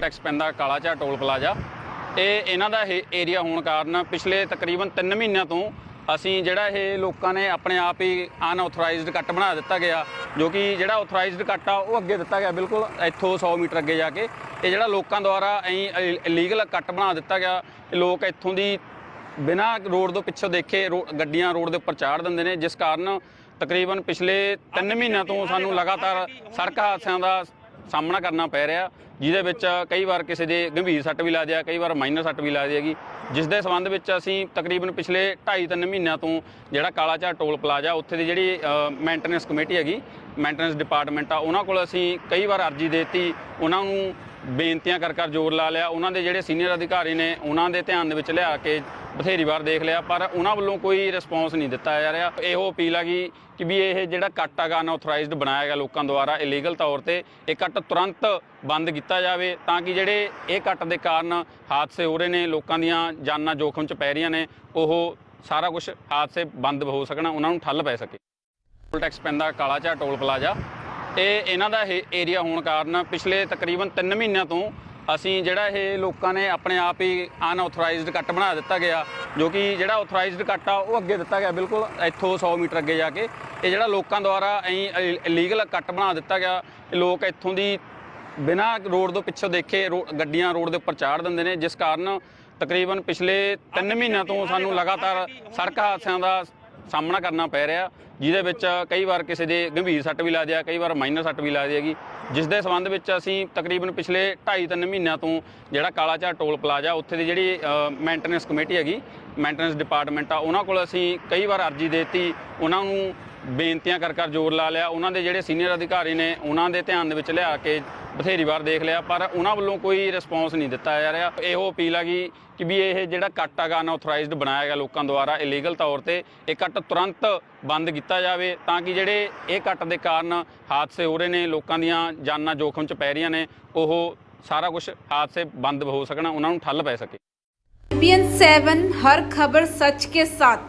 Toll tax ਪੈਂਦਾ ਕਾਲਾ ਝਾ toll plaza. ਇਹ ਇਹਨਾਂ ਦਾ ਇਹ ਏਰੀਆ ਹੋਣ ਕਾਰਨ ਪਿਛਲੇ ਤਕਰੀਬਨ 3 ਮਹੀਨਿਆਂ ਤੋਂ ਅਸੀਂ ਜਿਹੜਾ ਇਹ ਲੋਕਾਂ ਨੇ ਆਪਣੇ ਆਪ ਹੀ ਅਨਆਥੋਰਾਈਜ਼ਡ ਕੱਟ ਬਣਾ ਦਿੱਤਾ ਗਿਆ, ਜੋ ਕਿ ਜਿਹੜਾ ਆਥੋਰਾਈਜ਼ਡ ਕੱਟ ਆ, ਉਹ ਅੱਗੇ ਦਿੱਤਾ ਗਿਆ ਬਿਲਕੁਲ ਇੱਥੋਂ 100 ਮੀਟਰ ਅੱਗੇ ਜਾ ਕੇ। ਇਹ ਜਿਹੜਾ ਲੋਕਾਂ ਦੁਆਰਾ ਐਂ ਇਲੀਗਲ ਕੱਟ ਬਣਾ ਦਿੱਤਾ ਗਿਆ ਲੋਕ ਇੱਥੋਂ ਦੀ ਬਿਨਾਂ ਰੋਡ ਤੋਂ ਪਿੱਛੋਂ ਦੇਖੇ, ਰੋ- ਗੱਡੀਆਂ ਰੋਡ ਦੇ ਉੱਪਰ ਚਾੜ ਦਿੰਦੇ ਨੇ, ਜਿਸ ਕਾਰਨ ਤਕਰੀਬਨ ਪਿਛਲੇ 3 ਮਹੀਨਿਆਂ ਤੋਂ ਸਾਨੂੰ ਲਗਾਤਾਰ ਸੜਕ ਹਾਦਸਿਆਂ ਦਾ ਸਾਹਮਣਾ ਕਰਨਾ ਪੈ ਰਿਹਾ। ਜਿਹਦੇ ਵਿੱਚ ਕਈ ਵਾਰ ਕਿਸੇ ਦੇ ਗੰਭੀਰ ਸੱਟ ਵੀ ਲੱਗਦੀ ਆ ਕਈ ਵਾਰ ਮਾਈਨਰ ਸੱਟ ਵੀ ਲੱਗਦੀ ਹੈਗੀ। ਜਿਸ ਦੇ ਸੰਬੰਧ ਵਿੱਚ ਅਸੀਂ ਤਕਰੀਬਨ ਪਿਛਲੇ 2.5-3 ਮਹੀਨਿਆਂ ਤੋਂ ਜਿਹੜਾ ਕਾਲਾ ਝਾੜ ਟੋਲ ਪਲਾਜ਼ਾ, ਉੱਥੇ ਦੀ ਜਿਹੜੀ ਮੇਨਟੇਨੈਂਸ ਕਮੇਟੀ ਹੈਗੀ ਮੇਨਟੇਨੈਂਸ ਡਿਪਾਰਟਮੈਂਟ ਆ, ਉਹਨਾਂ ਕੋਲ ਅਸੀਂ ਕਈ ਵਾਰ ਅਰਜੀ ਦੇਤੀ। ਉਹਨਾਂ ਨੂੰ ਬੇਨਤੀਆਂ ਕਰ ਕਰ ਜ਼ੋਰ ਲਾ ਲਿਆ। ਉਹਨਾਂ ਦੇ ਜਿਹੜੇ ਸੀਨੀਅਰ ਅਧਿਕਾਰੀ ਨੇ, ਉਹਨਾਂ ਦੇ ਧਿਆਨ ਦੇ ਵਿੱਚ ਲਿਆ ਕੇ ਬਥੇਰੀ ਵਾਰ ਦੇਖ ਲਿਆ, ਪਰ ਉਹਨਾਂ ਵੱਲੋਂ ਕੋਈ ਰਿਸਪੌਂਸ ਨਹੀਂ ਦਿੱਤਾ ਜਾ ਰਿਹਾ। ਇਹੋ ਅਪੀਲ ਹੈਗੀ ਕਿ ਵੀ ਇਹ ਜਿਹੜਾ ਕੱਟ ਹੈਗਾ ਅਨਆਥੋਰਾਈਜ਼ਡ ਬਣਾਇਆ ਗਿਆ ਲੋਕਾਂ ਦੁਆਰਾ ਇਲੀਗਲ ਤੌਰ ਤੇ, ਇਹ ਕੱਟ ਤੁਰੰਤ ਬੰਦ ਕੀਤਾ ਜਾਵੇ ਤਾਂ ਕਿ ਜਿਹੜੇ ਇਹ ਕੱਟ ਦੇ ਕਾਰਨ ਹਾਦਸੇ ਹੋ ਰਹੇ ਨੇ, ਲੋਕਾਂ ਦੀਆਂ ਜਾਨਾਂ ਜੋਖਮ 'ਚ ਪੈ ਰਹੀਆਂ ਨੇ, ਉਹ ਸਾਰਾ ਕੁਝ ਹਾਦਸੇ ਬੰਦ ਹੋ ਸਕਣ, ਉਹਨਾਂ ਨੂੰ ਠੱਲ ਪੈ ਸਕੇ। ਟੋਲ ਟੈਕਸ ਪੈਂਦਾ ਕਾਲਾ ਝਾ ਟੋਲ ਪਲਾਜ਼ਾ। ਇਹ ਇਹਨਾਂ ਦਾ ਇਹ ਏਰੀਆ ਹੋਣ ਕਾਰਨ ਪਿਛਲੇ ਤਕਰੀਬਨ 3 ਮਹੀਨਿਆਂ ਤੋਂ ਅਸੀਂ ਜਿਹੜਾ ਇਹ ਲੋਕਾਂ ਨੇ ਆਪਣੇ ਆਪ ਹੀ ਅਨਆਥੋਰਾਈਜ਼ਡ ਕੱਟ ਬਣਾ ਦਿੱਤਾ ਗਿਆ, ਜੋ ਕਿ ਜਿਹੜਾ ਆਥੋਰਾਈਜ਼ਡ ਕੱਟ ਆ, ਉਹ ਅੱਗੇ ਦਿੱਤਾ ਗਿਆ, ਬਿਲਕੁਲ ਇੱਥੋਂ 100 ਮੀਟਰ ਅੱਗੇ ਜਾ ਕੇ। ਇਹ ਜਿਹੜਾ ਲੋਕਾਂ ਦੁਆਰਾ ਐਂ ਇਲੀਗਲ ਕੱਟ ਬਣਾ ਦਿੱਤਾ ਗਿਆ ਲੋਕ ਇੱਥੋਂ ਦੀ ਬਿਨਾਂ ਰੋਡ ਤੋਂ ਪਿੱਛੋਂ ਦੇਖੇ, ਰੋ- ਗੱਡੀਆਂ ਰੋਡ ਦੇ ਉੱਪਰ ਚਾੜ ਦਿੰਦੇ ਨੇ, ਜਿਸ ਕਾਰਨ ਤਕਰੀਬਨ ਪਿਛਲੇ 3 ਮਹੀਨਿਆਂ ਤੋਂ ਸਾਨੂੰ ਲਗਾਤਾਰ ਸੜਕ ਹਾਦਸਿਆਂ ਦਾ ਸਾਹਮਣਾ ਕਰਨਾ ਪੈ ਰਿਹਾ, ਜਿਹਦੇ ਵਿੱਚ ਕਈ ਵਾਰ ਕਿਸੇ ਦੇ ਗੰਭੀਰ ਸੱਟ ਵੀ ਲੱਗਦੀ ਆ ਕਈ ਵਾਰ ਮਾਈਨਰ ਸੱਟ ਵੀ ਲੱਗਦੀ ਹੈਗੀ। ਜਿਸ ਦੇ ਸੰਬੰਧ ਵਿੱਚ ਅਸੀਂ ਤਕਰੀਬਨ ਪਿਛਲੇ 2.5-3 ਮਹੀਨਿਆਂ ਤੋਂ ਜਿਹੜਾ ਕਾਲਾ ਝਾੜ ਟੋਲ ਪਲਾਜ਼ਾ, ਉੱਥੇ ਦੀ ਜਿਹੜੀ ਮੇਨਟੇਨੈਂਸ ਕਮੇਟੀ ਹੈਗੀ ਮੇਨਟੇਨੈਂਸ ਡਿਪਾਰਟਮੈਂਟ ਆ, ਉਹਨਾਂ ਕੋਲ ਅਸੀਂ ਕਈ ਵਾਰ ਅਰਜੀ ਦੇਤੀ, ਉਹਨਾਂ ਨੂੰ ਬੇਨਤੀਆਂ ਕਰ ਕਰ ਜ਼ੋਰ ਲਾ ਲਿਆ, ਉਹਨਾਂ ਦੇ ਜਿਹੜੇ ਸੀਨੀਅਰ ਅਧਿਕਾਰੀ ਨੇ, ਉਹਨਾਂ ਦੇ ਧਿਆਨ ਦੇ ਵਿੱਚ ਲਿਆ ਕੇ ਬਥੇਰੀ ਵਾਰ ਦੇਖ ਲਿਆ, ਪਰ ਉਹਨਾਂ ਵੱਲੋਂ ਕੋਈ ਰਿਸਪੌਂਸ ਨਹੀਂ ਦਿੱਤਾ ਜਾ ਰਿਹਾ। ਇਹੋ ਅਪੀਲ ਆ ਗਈ ਕਿ ਵੀ ਇਹ ਜਿਹੜਾ ਕੱਟ ਹੈਗਾ ਅਨਆਥੋਰਾਈਜ਼ਡ ਬਣਾਇਆ ਗਿਆ ਲੋਕਾਂ ਦੁਆਰਾ ਇਲੀਗਲ ਤੌਰ ਤੇ, ਇਹ ਕੱਟ ਤੁਰੰਤ ਬੰਦ ਕੀਤਾ ਜਾਵੇ ਤਾਂ ਕਿ ਜਿਹੜੇ ਇਹ ਕੱਟ ਦੇ ਕਾਰਨ ਹਾਦਸੇ ਹੋ ਰਹੇ ਨੇ, ਲੋਕਾਂ ਦੀਆਂ ਜਾਨਾਂ ਜੋਖਮ 'ਚ ਪੈ ਰਹੀਆਂ ਨੇ, ਉਹ ਸਾਰਾ ਕੁਝ ਹਾਦਸੇ ਬੰਦ ਹੋ ਸਕਣਾ, ਉਹਨਾਂ ਨੂੰ ਠੱਲ ਪੈ ਸਕੇ। ਪੀਐਨ 7 ਹਰ ਖਬਰ ਸੱਚ ਕੇ ਸਾਥ